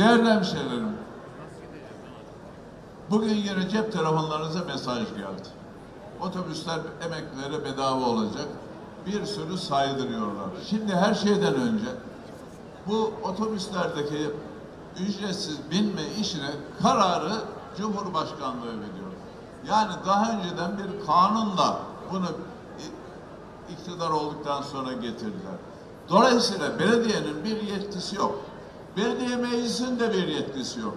Değerli hemşehrilerim, bugün yine cep telefonlarınıza mesaj geldi. Otobüsler emeklilere bedava olacak. Bir sürü saydırıyorlar. Şimdi her şeyden önce bu otobüslerdeki ücretsiz binme işine kararı Cumhurbaşkanlığı veriyor. Yani daha önceden bir kanunla bunu iktidar olduktan sonra getirdiler. Dolayısıyla belediyenin bir yetkisi yok. Belediye meclisinin de bir yetkisi yok.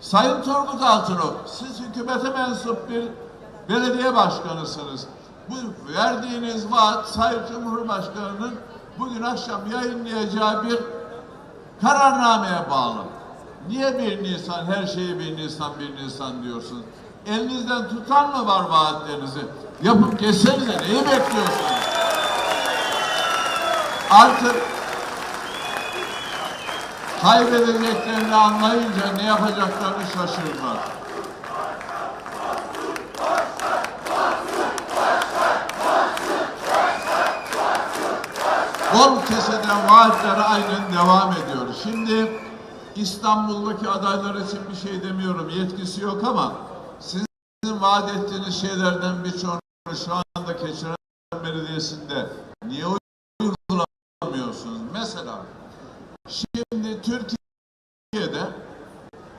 Sayın Turgut Altınok, siz hükümete mensup bir belediye başkanısınız. Bu verdiğiniz vaat Sayın Cumhurbaşkanı'nın bugün akşam yayınlayacağı bir kararnameye bağlı. Niye bir Nisan, her şeyi bir Nisan, bir Nisan diyorsunuz? Elinizden tutan mı var vaatlerinizi? Yapıp geçsenize neyi bekliyorsunuz? Artık kaybedeceklerini anlayınca ne yapacaklarını şaşırdılar. Bol keseden vaatleri aynen devam ediyor. Şimdi İstanbul'daki adaylar için bir şey demiyorum, yetkisi yok ama sizin vaat ettiğiniz şeylerden birçoğunu şu anda Keçiören Belediyesi'nde niye uygulamıyorsunuz? Mesela şimdi Türkiye'de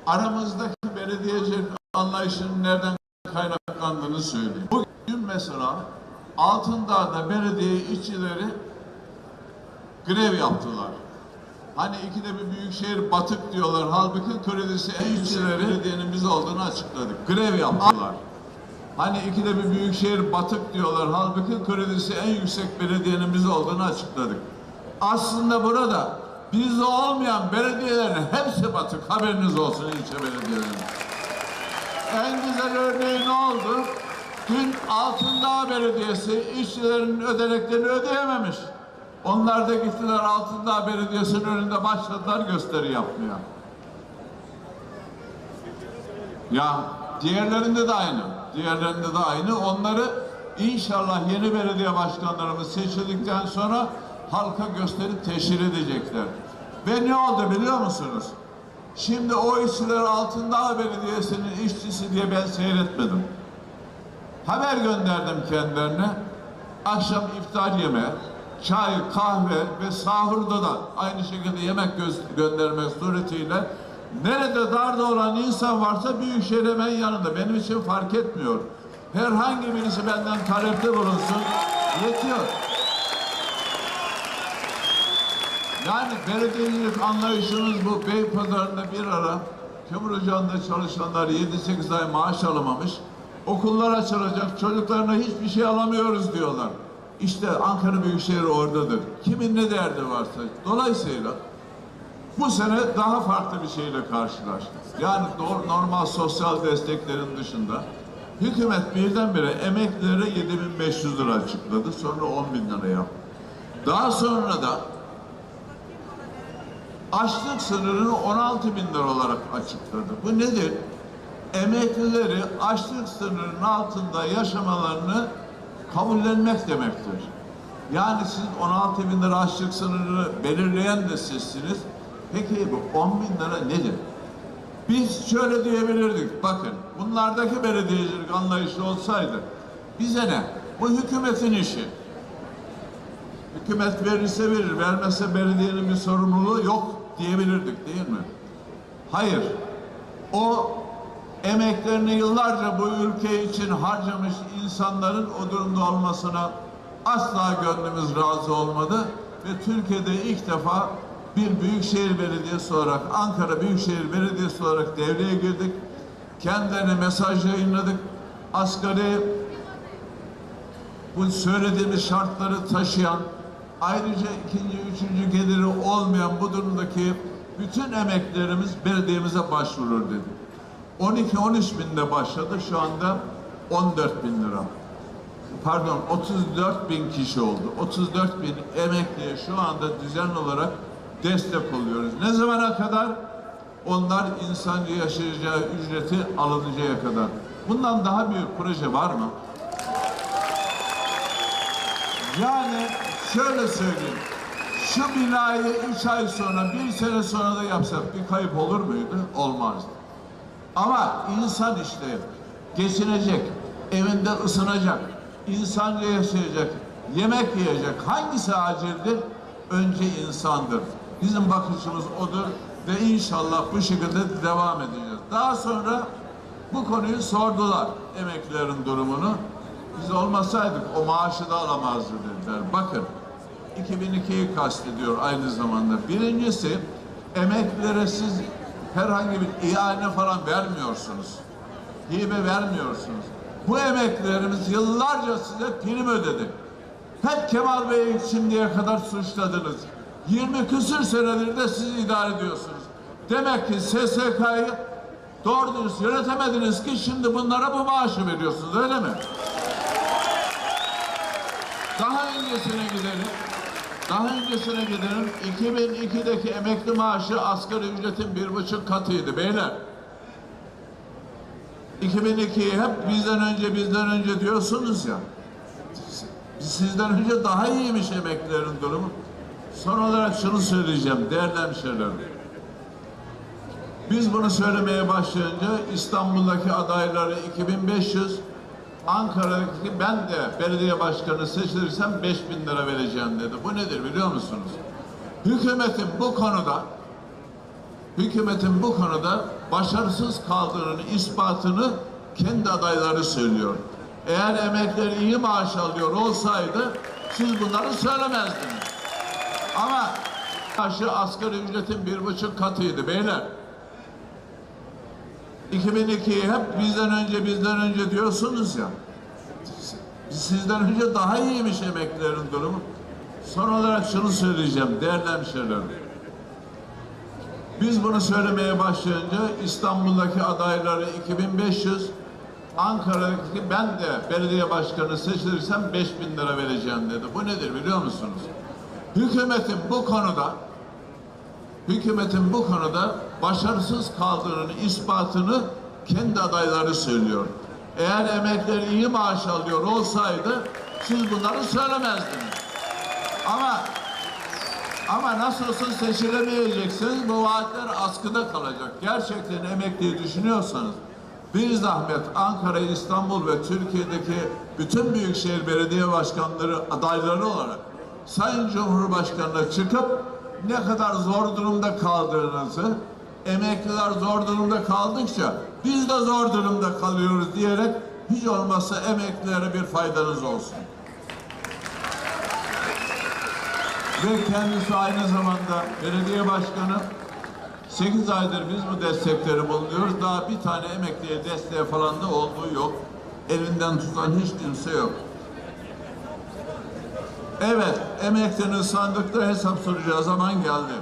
aramızdaki belediyecilik anlayışının nereden kaynaklandığını söyleyeyim. Bugün mesela Altındağ'da belediye işçileri grev yaptılar. Hani ikide bir büyükşehir batık diyorlar. Halbuki kredisi en işçileri belediyenin biz olduğunu açıkladık. Grev yaptılar. Hani ikide bir büyükşehir batık diyorlar. Halbuki kredisi en yüksek belediyenin biz olduğunu açıkladık. Aslında burada bizde olmayan belediyelerin hepsi batık. Haberiniz olsun ilçe belediyelerinin. En güzel örneği ne oldu? Dün Altındağ Belediyesi işçilerin ödeneklerini ödeyememiş. Onlar da gittiler Altındağ Belediyesi'nin önünde başladılar gösteri yapmaya. Ya diğerlerinde de aynı. Diğerlerinde de aynı. Onları inşallah yeni belediye başkanlarımız seçildikten sonra halka gösterip teşhir edecekler. Ve ne oldu biliyor musunuz? Şimdi o işçiler Altındağ Belediyesi'nin işçisi diye ben seyretmedim. Haber gönderdim kendilerine. Akşam iftar yeme, çay, kahve ve sahurda da aynı şekilde yemek gö- göndermek suretiyle nerede darda olan insan varsa Büyükşehir hemen yanında. Benim için fark etmiyor. Herhangi birisi benden talepte bulunsun. Yetiyor. Yani belediyecilik anlayışınız bu Beypazarı'nda bir ara Kömürocağı'nda çalışanlar 7-8 ay maaş alamamış. Okullar açılacak, çocuklarına hiçbir şey alamıyoruz diyorlar. İşte Ankara Büyükşehir oradadır. Kimin ne derdi varsa. Dolayısıyla bu sene daha farklı bir şeyle karşılaştık. Yani normal sosyal desteklerin dışında hükümet birdenbire emeklilere 7500 lira açıkladı. Sonra 10 bin lira yaptı. Daha sonra da açlık sınırını 16 bin lira olarak açıkladı. Bu nedir? Emeklileri açlık sınırının altında yaşamalarını kabullenmek demektir. Yani siz 16 bin lira açlık sınırını belirleyen de sizsiniz. Peki bu 10 bin lira nedir? Biz şöyle diyebilirdik. Bakın bunlardaki belediyecilik anlayışı olsaydı bize ne? Bu hükümetin işi. Hükümet verirse verir, vermezse belediyenin bir sorumluluğu yok diyebilirdik değil mi? Hayır. O emeklerini yıllarca bu ülke için harcamış insanların o durumda olmasına asla gönlümüz razı olmadı ve Türkiye'de ilk defa bir büyükşehir belediyesi olarak Ankara Büyükşehir Belediyesi olarak devreye girdik. Kendilerine mesaj yayınladık. Asgari bu söylediğimiz şartları taşıyan, ayrıca ikinci, üçüncü geliri olmayan bu durumdaki bütün emeklerimiz belediyemize başvurur dedi. 12-13 binde başladı, şu anda 14 bin lira. Pardon, 34 bin kişi oldu. 34 bin emekliye şu anda düzenli olarak destek oluyoruz. Ne zamana kadar? Onlar insanca yaşayacağı ücreti alınacağı kadar. Bundan daha büyük proje var mı? Yani şöyle söyleyeyim. Şu binayı üç ay sonra, bir sene sonra da yapsak bir kayıp olur muydu? Olmazdı. Ama insan işte geçinecek, evinde ısınacak, insanca yaşayacak, yemek yiyecek. Hangisi acildir? Önce insandır. Bizim bakışımız odur ve inşallah bu şekilde devam edeceğiz. Daha sonra bu konuyu sordular emeklilerin durumunu. Biz olmasaydık o maaşı da alamazdı dediler. Bakın 2002'yi kastediyor aynı zamanda. Birincisi emeklilere siz herhangi bir ihale falan vermiyorsunuz. Hibe vermiyorsunuz. Bu emeklilerimiz yıllarca size prim ödedi. Hep Kemal Bey'i şimdiye kadar suçladınız. 20 küsür senedir de siz idare ediyorsunuz. Demek ki SSK'yı doğru dürüst yönetemediniz ki şimdi bunlara bu maaşı veriyorsunuz öyle mi? Daha öncesine gidelim. Daha öncesine gidelim. 2002'deki emekli maaşı asgari ücretin bir buçuk katıydı beyler. 2002'yi hep bizden önce bizden önce diyorsunuz ya. Sizden önce daha iyiymiş emeklilerin durumu. Son olarak şunu söyleyeceğim değerli hemşehrilerim. Biz bunu söylemeye başlayınca İstanbul'daki adayları 2500, Ankara'daki ben de belediye başkanı seçilirsem 5000 lira vereceğim dedi. Bu nedir biliyor musunuz? Hükümetin bu konuda hükümetin bu konuda başarısız kaldığının ispatını kendi adayları söylüyor. Eğer emekliler iyi maaş alıyor olsaydı siz bunları söylemezdiniz. Ama maaşı asgari ücretin bir buçuk katıydı beyler. 2002'yi hep bizden önce bizden önce diyorsunuz ya. Sizden önce daha iyiymiş emeklilerin durumu. Son olarak şunu söyleyeceğim değerli hemşehrilerim. Biz bunu söylemeye başlayınca İstanbul'daki adayları 2500, Ankara'daki ben de belediye başkanı seçilirsem 5000 lira vereceğim dedi. Bu nedir biliyor musunuz? Hükümetin bu konuda hükümetin bu konuda başarısız kaldığının ispatını kendi adayları söylüyor. Eğer emekliler iyi maaş alıyor olsaydı siz bunları söylemezdiniz. Ama ama nasıl olsa seçilemeyeceksiniz bu vaatler askıda kalacak. Gerçekten emekliyi düşünüyorsanız bir zahmet Ankara, İstanbul ve Türkiye'deki bütün büyükşehir belediye başkanları adayları olarak Sayın Cumhurbaşkanı'na çıkıp ne kadar zor durumda kaldığınızı, emekliler zor durumda kaldıkça biz de zor durumda kalıyoruz diyerek hiç olmazsa emeklilere bir faydanız olsun. Ve kendisi aynı zamanda belediye başkanı 8 aydır biz bu destekleri bulunuyoruz. Daha bir tane emekliye desteğe falan da olduğu yok. Elinden tutan hiç kimse yok. Evet, emeklinin sandıkta hesap soracağı zaman geldi.